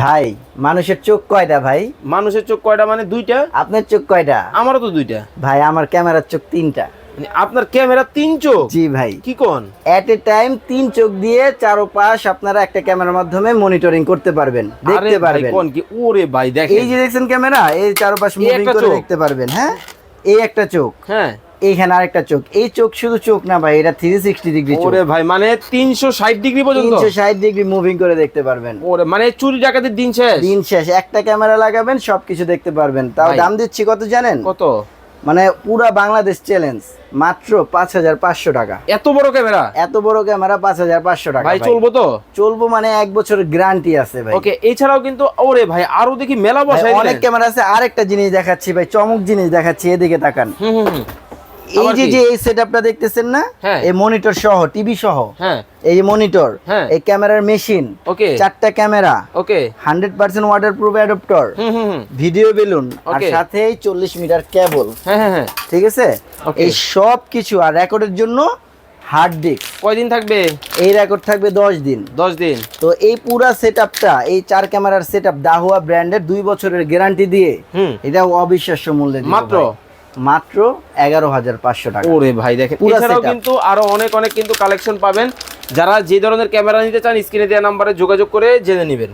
ভাই মানুষের চোখ কয়টা ভাই? মানুষের চোখ কয়টা মানে দুইটা? আপনার চোখ কয়টা? আমারও তো দুইটা। ভাই আমার ক্যামেরার চোখ তিনটা। মানে আপনার ক্যামেরা তিন চোখ? জি ভাই। কি কোন? এট এ টাইম তিন চোখ দিয়ে চারোপাশ আপনারা একটা ক্যামেরার মাধ্যমে মনিটরিং করতে পারবেন দেখতে পারবেন। কোন কি? ওরে ভাই দেখেন। এই যে দেখছেন ক্যামেরা এই চারপাশ মুভিং করে দেখতে পারবেন হ্যাঁ? এই একটা চোখ। হ্যাঁ। এইখানে আরেকটা চোখ। এই চোখ শুধু চোখ না ভাই এটা থ্রি সিক্সটি ডিগ্রি ওরে ভাই মানে তিনশো ষাট ডিগ্রি পর্যন্ত? তিনশো ষাট ডিগ্রি মুভিং করে দেখতে পারবেন। ওরে মানে চুরি ডাকাতির দিন শেষ? দিন শেষ। একটা ক্যামেরা লাগাবেন সবকিছু দেখতে পারবেন। তাও দাম দিচ্ছি কত জানেন? কত? মানে পুরা বাংলাদেশ চ্যালেঞ্জ মাত্র পাঁচ হাজার পাঁচশো টাকা। এত বড় ক্যামেরা এত বড় ক্যামেরা পাঁচ হাজার পাঁচশো টাকা ভাই। চলবো তো? চলবো মানে এক বছরের গ্যারান্টি আছে ভাই। ওকে এছাড়াও কিন্তু ওরে ভাই আরও দেখি মেলা বসাই অনেক ক্যামেরা আছে আরেকটা জিনিস দেখাচ্ছি ভাই চমক জিনিস দেখাচ্ছি এদিকে তাকান। হুম হুম। এই আবার যে কি? যে এই সেটআপটা দেখতেছেন না? হ্যাঁ। এই মনিটর সহ টিভি সহ। হ্যাঁ। এই যে মনিটর হ্যাঁ। এই ক্যামেরার মেশিন ওকে। চারটা camera okay. Hundred percent water proof adaptor video balloon আর. সাথে চল্লিশ মিটার কেবল হ্যাঁ হ্যাঁ হ্যাঁ। ঠিক আছে. এই সব কিছু আর রেকর্ডের জন্য হার্ড ডিস্ক কয়দিন থাকবে? এই রেকর্ড থাকবে দশ দিন। দশ দিন। তো এই পুরা সেটআপটা এই চার ক্যামেরার সেটআপ দাহুয়া ব্র্যান্ডের দুই বছরের গ্যারান্টি দিয়ে এটা অবিশ্বাস্য মূল্যে মাত্র? মাত্র এগারো হাজার পাঁচশো টাকা। ওরে ভাই দেখেন এছাড়াও কিন্তু আরও অনেক অনেক কিন্তু কালেকশন পাবেন। যারা যে ধরনের ক্যামেরা নিতে চান স্ক্রিনে দেওয়া নাম্বারে যোগাযোগ করে জেনে নেবেন।